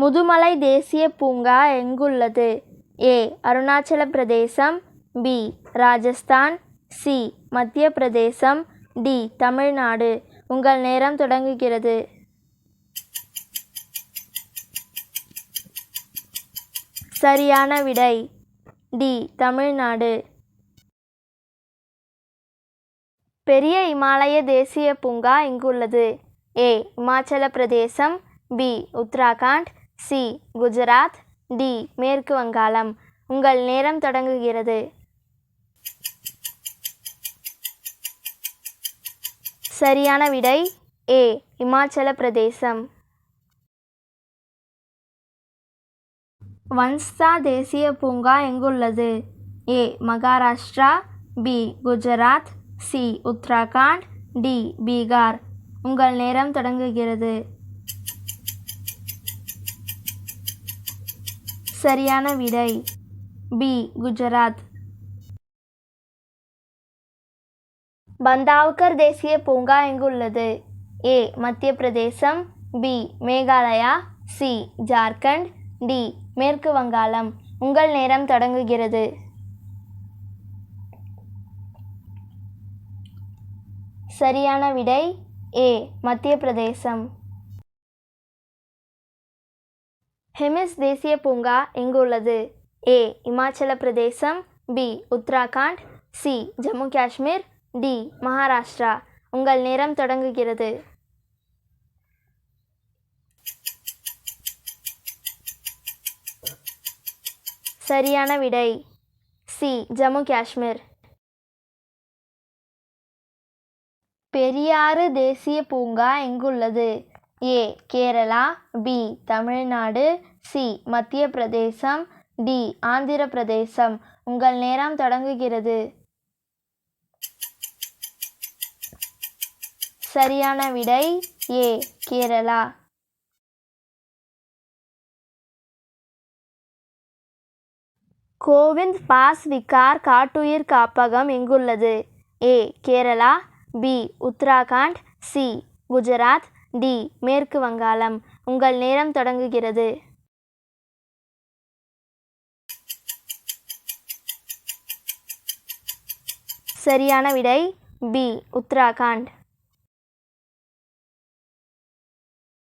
முதுமலை தேசிய பூங்கா எங்குள்ளது? ஏ. அருணாச்சல பிரதேசம் பி. ராஜஸ்தான் சி. மத்திய பிரதேசம் டி. தமிழ்நாடு. உங்கள் நேரம் தொடங்குகிறது. சரியான விடை டி. தமிழ்நாடு. பெரிய இமாலய தேசிய பூங்கா எங்குள்ளது? A. Himachal Pradesh B. Uttarakhand C Gujarat. D மேற்கு வங்காளம். உங்கள் நேரம் தொடங்குகிறது. சரியான விடை ஏ இமாச்சல பிரதேசம். வன்ஸ்தா தேசிய பூங்கா எங்குள்ளது? A Maharashtra. B Gujarat. C Uttarakhand. D Bihar. உங்கள் நேரம் தொடங்குகிறது. சரியான விடை. பி. குஜராத். பந்தாவ்கர் தேசிய பூங்கா எங்குள்ளது? A. Madhya Pradesh B. Meghalaya. C. Jharkhand. D. மேற்கு வங்காளம். உங்கள் நேரம் தொடங்குகிறது. சரியான விடை. ஏ. மத்திய பிரதேசம் ஹெமிஸ் தேசிய பூங்கா எங்கு உள்ளது A Himachal Pradesh B Uttarakhand C Jammu Kashmir D Maharashtra. உங்கள் நேரம் தொடங்குகிறது. சரியான விடை. சி ஜம்மு காஷ்மீர். பெரியாறு தேசிய பூங்கா எங்குள்ளது? A Kerala B Tamil Nadu C Madhya Pradesh D Andhra பிரதேசம் உங்கள் நேரம் தொடங்குகிறது. சரியான விடை ஏ கேரளா. கோவிந்த் பாஸ் விகார் காட்டுயிர் காப்பகம் எங்குள்ளது? A Kerala B Uttarakhand C Gujarat D மேற்கு வங்காளம். உங்கள் நேரம் தொடங்குகிறது. சரியான விடை பி உத்தராகண்ட்.